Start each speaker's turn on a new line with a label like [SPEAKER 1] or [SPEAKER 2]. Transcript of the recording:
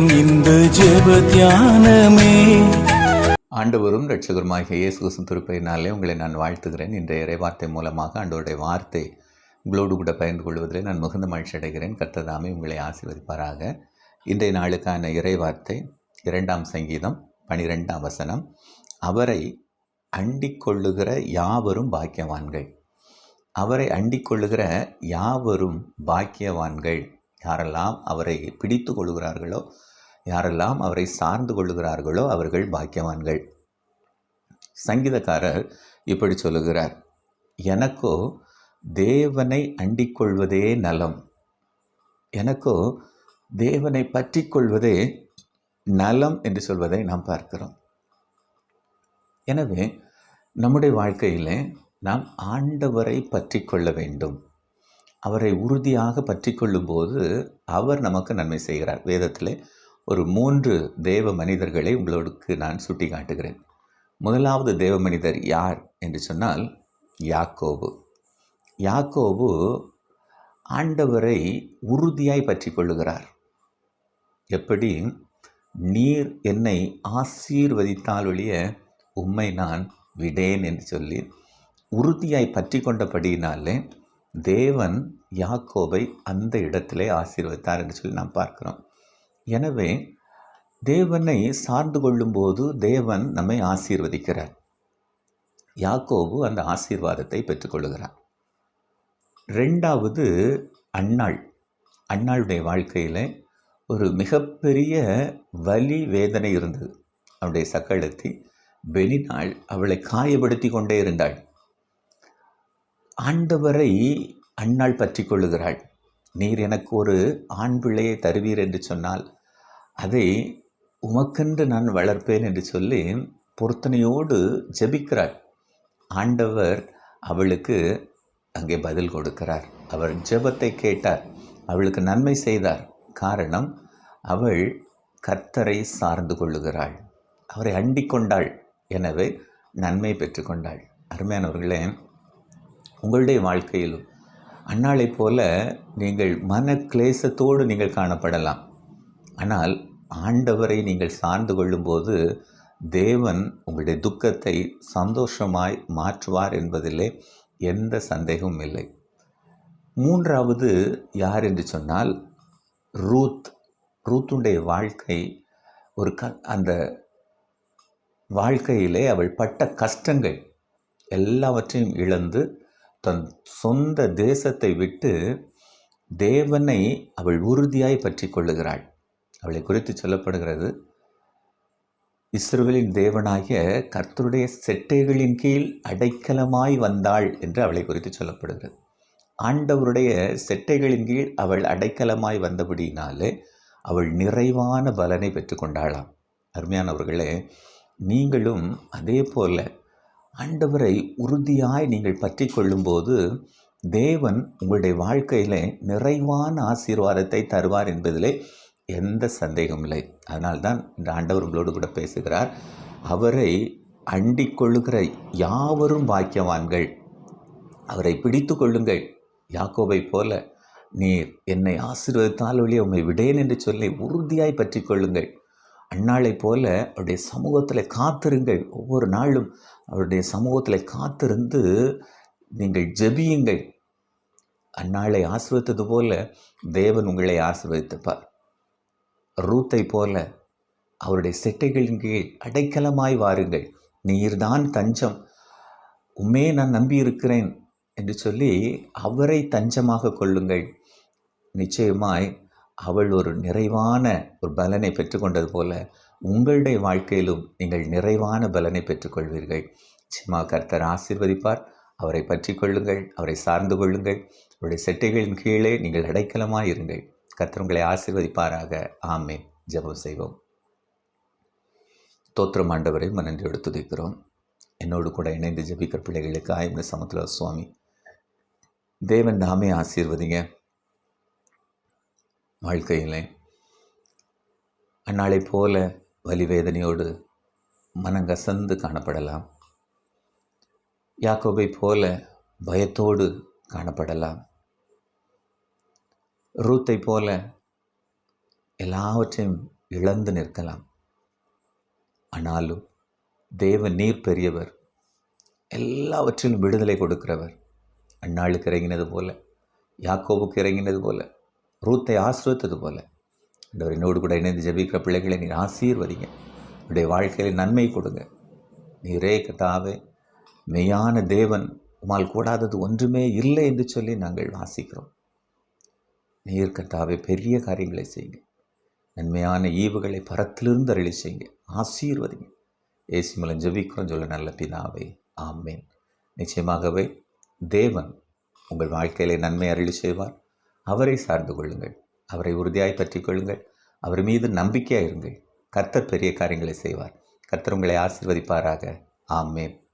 [SPEAKER 1] நேரம் இந்த ஜெப தியானமே.
[SPEAKER 2] ஆண்டவரும் ரட்சகருமாகிய இயேசு கிறிஸ்து திருப்பையினாலே உங்களை நான் வாழ்த்துகிறேன். இன்றைய இறைவார்த்தை மூலமாக ஆண்டவருடைய வார்த்தை உங்களோடு கூட பகிர்ந்து கொள்வதில் நான் மிகுந்த மகிழ்ச்சி அடைகிறேன். கர்த்ததாமே உங்களை ஆசீர்வதிப்பாராக. இன்றைய நாளுக்கான இறைவார்த்தை இரண்டாம் சங்கீதம் பனிரெண்டாம் வசனம். அவரை அண்டிக் கொள்ளுகிற யாவரும் பாக்கியவான்கள். அவரை அண்டிக் கொள்ளுகிற யாவரும் பாக்கியவான்கள். யாரெல்லாம் அவரை பிடித்து கொள்கிறார்களோ யாரெல்லாம் அவரை சார்ந்து கொள்ளுகிறார்களோ அவர்கள் பாக்கியவான்கள். சங்கீதக்காரர் இப்படி சொல்லுகிறார் எனக்கோ தேவனை அண்டிக் கொள்வதே நலம். எனக்கோ தேவனை பற்றி கொள்வதே நலம் என்று சொல்வதை நாம் பார்க்கிறோம். எனவே நம்முடைய வாழ்க்கையில் நாம் ஆண்டவரை பற்றி கொள்ள வேண்டும். அவரை உறுதியாக பற்றி கொள்ளும்போது அவர் நமக்கு நன்மை செய்கிறார். வேதத்திலே ஒரு மூன்று தேவ மனிதர்களை உங்களோடுக்கு நான் சுட்டி காட்டுகிறேன் முதலாவது தேவ மனிதர் யார் என்று சொன்னால் யாக்கோபு. யாக்கோபு ஆண்டவரை உறுதியாய் பற்றி கொள்ளுகிறார். எப்படி? நீர் என்னை ஆசீர்வதித்தால் ஒழிய உம்மை நான் விடேன் என்று சொல்லி உறுதியாய் பற்றி கொண்டபடியினாலே தேவன் யாக்கோபை அந்த இடத்திலே ஆசீர்வதித்தார் என்று சொல்லி நாம் பார்க்கிறோம். எனவே தேவனை சார்ந்து கொள்ளும்போது தேவன் நம்மை ஆசீர்வதிக்கிறார். யாக்கோபு அந்த ஆசீர்வாதத்தை பெற்றுக்கொள்கிறார். ரெண்டாவது அன்னாள் அன்னாளுடைய வாழ்க்கையில் ஒரு மிகப்பெரிய வலி வேதனை இருந்தது. அவளுடைய சக்களத்தி வெளிநாள் அவளை காயப்படுத்தி கொண்டே இருந்தாள். ஆண்டவரை அன்னாள் பற்றி கொள்ளுகிறாள். நீர் எனக்கு ஒரு ஆண் பிள்ளையை தருவீர் என்று சொன்னால் அதை உமக்கென்று நான் வளர்ப்பேன் என்று சொல்லி பொருத்தனையோடு ஜெபிக்கிறாள். ஆண்டவர் அவளுக்கு அங்கே பதில் கொடுக்கிறார். அவர் ஜெபத்தை கேட்டார். அவளுக்கு நன்மை செய்தார். காரணம் அவள் கர்த்தரை சார்ந்து கொள்ளுகிறாள். அவரை அண்டிக் கொண்டாள். எனவே நன்மை பெற்றுக்கொண்டாள் அருமையானவர்களே உங்களுடைய வாழ்க்கையிலும் அன்னாளைப் போல நீங்கள் மன கிளேசத்தோடு நீங்கள் காணப்படலாம். ஆனால் ஆண்டவரை நீங்கள் சார்ந்து கொள்ளும்போது தேவன் உங்களுடைய துக்கத்தை சந்தோஷமாய் மாற்றுவார் என்பதிலே எந்த சந்தேகமும் இல்லை. மூன்றாவது யார் என்று சொன்னால் ரூத். ரூத்துடைய வாழ்க்கை ஒரு க அந்த வாழ்க்கையிலே அவள் பட்ட கஷ்டங்கள் எல்லாவற்றையும் இழந்து தன் சொந்த தேசத்தை விட்டு தேவனை அவள் உறுதியாய் பற்றி கொள்ளுகிறாள். அவளை குறித்து சொல்லப்படுகிறது. இஸ்ரோவேலின் தேவனாகிய கர்த்தருடைய செட்டைகளின் கீழ் அடைக்கலமாய் வந்தாள் என்று அவளை குறித்து சொல்லப்படுகிறது. ஆண்டவருடைய செட்டைகளின் கீழ் அவள் அடைக்கலமாய் வந்தபடினாலே அவள் நிறைவான பலனை பெற்றுக்கொண்டாளாம் அருமையானவர்களே நீங்களும் அதே போல் ஆண்டவரை உறுதியாய் நீங்கள் பற்றி கொள்ளும்போது தேவன் உங்களுடைய வாழ்க்கையில் நிறைவான ஆசீர்வாதத்தை தருவார் என்பதிலே எந்த சந்தேகமும் இல்லை. அதனால்தான் இந்த ஆண்டவர் உங்களோடு கூட பேசுகிறார். அவரை அண்டிக் கொள்ளுகிற யாவரும் பாக்கியவான்கள் அவரை பிடித்து கொள்ளுங்கள். யாக்கோபை போல நீர் என்னை ஆசீர்வதித்தால் ஒழிய உண்மை விடேன் என்று சொல்லி உறுதியாய் பற்றி கொள்ளுங்கள். அன்னாளைப் போல அவருடைய சமூகத்தில் காத்திருங்கள். ஒவ்வொரு நாளும் அவருடைய சமூகத்தில் காத்திருந்து நீங்கள் ஜெபியுங்கள். அந்நாளை ஆசிர்வதித்தது போல தேவன் உங்களை ஆசிர்வதித்துப்பார். ரூத்தை போல அவருடைய செட்டைகளின் கீழ் அடைக்கலமாய் வாருங்கள். நீர்தான் தஞ்சம். உம்மே நான் நம்பியிருக்கிறேன் என்று சொல்லி அவரை தஞ்சமாக கொள்ளுங்கள். நிச்சயமாய் அவள் ஒரு நிறைவான ஒரு பலனை பெற்றுக்கொண்டது போல உங்களுடைய வாழ்க்கையிலும் நீங்கள் நிறைவான பலனை பெற்றுக்கொள்வீர்கள். நிச்சயமாக கர்த்தர் ஆசீர்வதிப்பார். அவரை பற்றி கொள்ளுங்கள். அவரை சார்ந்து கொள்ளுங்கள். அவருடைய செட்டைகளின் கீழே நீங்கள் அடைக்கலமாக இருங்கள். கத்திரங்களை ஆசிர்வதிப்பாராக. ஆமே ஜெபம் செய்வோம். தோத்திரம் ஆண்டவரை மனன்று எடுத்துதைக்கிறோம் என்னோடு கூட இணைந்து ஜபிக்கிற பிள்ளைகளுக்கு ஆயுத சமுத்திர சுவாமி. தேவன் நாமே ஆசீர்வதிங்க. வாழ்க்கையில் அந்நாளைப் போல வலிவேதனையோடு மனங்கசந்து காணப்படலாம். யாக்கோபை போல பயத்தோடு காணப்படலாம். ரூத்தை போல எல்லாவற்றையும் இழந்து நிற்கலாம். ஆனாலும் தேவன் நீர் பெரியவர். எல்லாவற்றிலும் விடுதலை கொடுக்கிறவர். அந்நாளுக்கு இறங்கினது போல யாக்கோவுக்கு இறங்கினது போல ரூத்தை ஆசிர்வத்தது போல. ஆண்டவர் என்னோடு கூட இணைந்து ஜெபிக்கிற பிள்ளைகளை நீர் ஆசீர்வதிங்க. என்னுடைய வாழ்க்கையில் நன்மை கொடுங்க. நீரே கத்தாவே மெய்யான தேவன் உமால் கூடாதது ஒன்றுமே இல்லை என்று சொல்லி நாங்கள் வாசிக்கிறோம். நீர்கத்தாவை பெரிய காரியங்களை செய்யுங்க. நன்மையான ஈவுகளை பரத்திலிருந்து அருளி செய்யுங்க. ஆசீர்வதிங்க. ஏசி மூலம் ஜபிக்கிறோம். சொல்ல நல்ல பிதாவே. ஆமேன். நிச்சயமாகவே தேவன் உங்கள் வாழ்க்கையிலே நன்மை அருளி செய்வார். அவரை சார்ந்து கொள்ளுங்கள். அவரை உறுதியாய் பற்றிக் கொள்ளுங்கள். அவர் மீது நம்பிக்கையாக இருங்கள். கர்த்தர் பெரிய காரியங்களை செய்வார். கர்த்தர் உங்களை ஆசீர்வதிப்பாராக. ஆமேன்.